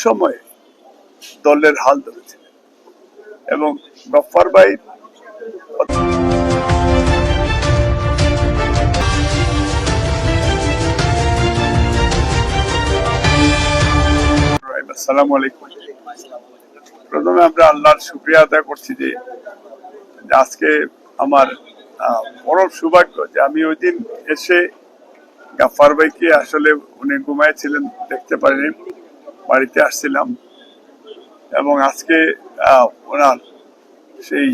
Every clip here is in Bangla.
দুঃসময়ে দলের হাল ধরেছিলেন। এবং গফফার ভাই আসসালামু আলাইকুম। প্রথমে আমরা আল্লাহর শুক্রিয়া আদায় করছি যে যে আজকে আমার বড় সৌভাগ্য যে আমি ওই দিন এসে গাফার ভাইকে আসলে উনি ঘুমাইছিলেন, দেখতে পারিনি। বাড়িতে আসছিলাম এবং আজকে ওনার সেই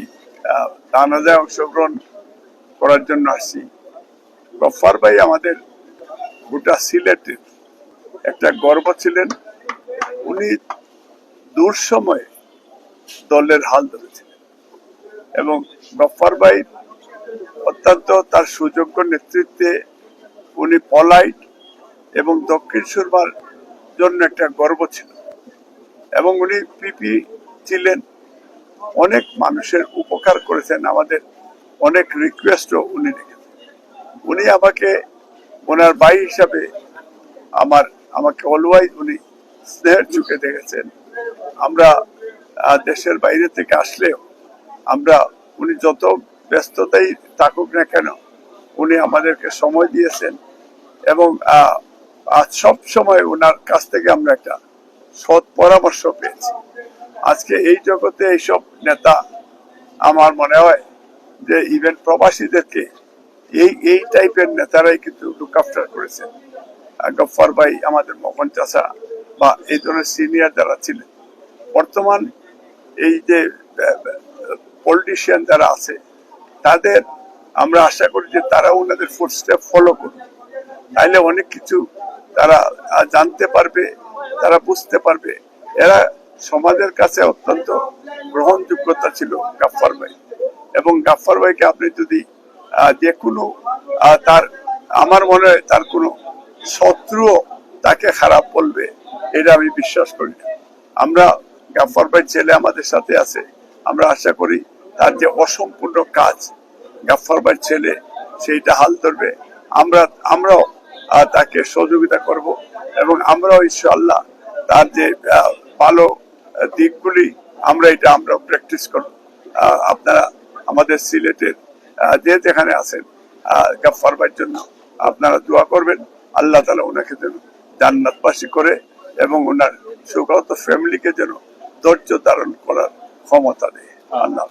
আহ, জানাজায় অংশগ্রহণ করার জন্য আসছি। গফার ভাই আমাদের গোটা সিলেটের একটা গর্ব ছিলেন। উনি দূর সময়ে দলের হাল ধরেছিলেন এবং গফার ভাই অত্যন্ত তার সুযোগ্য নেতৃত্বে উনি পলাইট এবং দক্ষিণ সুরমার জন্য একটা গর্ব ছিল। এবং উনি পিপি ছিলেন। অনেক মানুষের উপকার করেছেন, আমাদের অনেক রিকোয়েস্টও উনি রেখেছেন উনি আমাকে, ওনার ভাই হিসাবে আমার, আমাকে অলওয়াইজ উনি স্নেহের চোখে দেখেছেন। আমরা দেশের বাইরে থেকে আসলেও আমরা উনি যত ব্যস্ততাই থাকুক না কেন, উনি আমাদেরকে সময় দিয়েছেন। এবং আজ সব সময় ওনার কাছ থেকে আমরা একটা সৎ পরামর্শ পেয়েছি। আজকে এই জগতে এইসব নেতা আমার মনে হয় যে ইভেন প্রবাসীদেরকে এই এই টাইপের নেতারাই কিন্তু লুক আফটার করেছেন। আহ, গফফার ভাই আমাদের মোহন চাষা বা এই ধরনের সিনিয়র যারা ছিলেন বর্তমান এই যে পলিটিশিয়ান যারা আছে তাদের আমরা আশা করি যে তারা ওনাদের ফুটস্টেপ ফলো করবে। তাইলে অনেক কিছু তারা জানতে পারবে, তারা বুঝতে পারবে। এরা সমাজের কাছে অত্যন্ত গ্রহণযোগ্যতা ছিল গাফফার ভাই। এবং গাফফার ভাইকে আপনি যদি যে কোনো তার, আমার মনে হয় তার কোনো শত্রুও তাকে খারাপ বলবে, এটা আমি বিশ্বাস করি না। আমরা গাফফার ভাই ছেলে আমাদের সাথে আছে। আমরা আশা করি তার যে অসম্পূর্ণ কাজ গাফফার ভাই ছেলে, সেইটা হাল ধরবে। আমরা, আমরাও তাকে সহযোগিতা করব এবং আমরাও ইনশাআল্লাহ তার যে ভালো দিকগুলি, আমরা এটা আমরা প্র্যাকটিস করব। আপনারা আমাদের সিলেটের যে যেখানে আছেন ভাইয়ের জন্য আপনারা দোয়া করবেন। আল্লাহ তালা ওনাকে যেন জান্নাতবাসী করে এবং ওনার সুগত ফ্যামিলিকে যেন ধৈর্য ধারণ করার ক্ষমতা দেয়। আল্লাহ।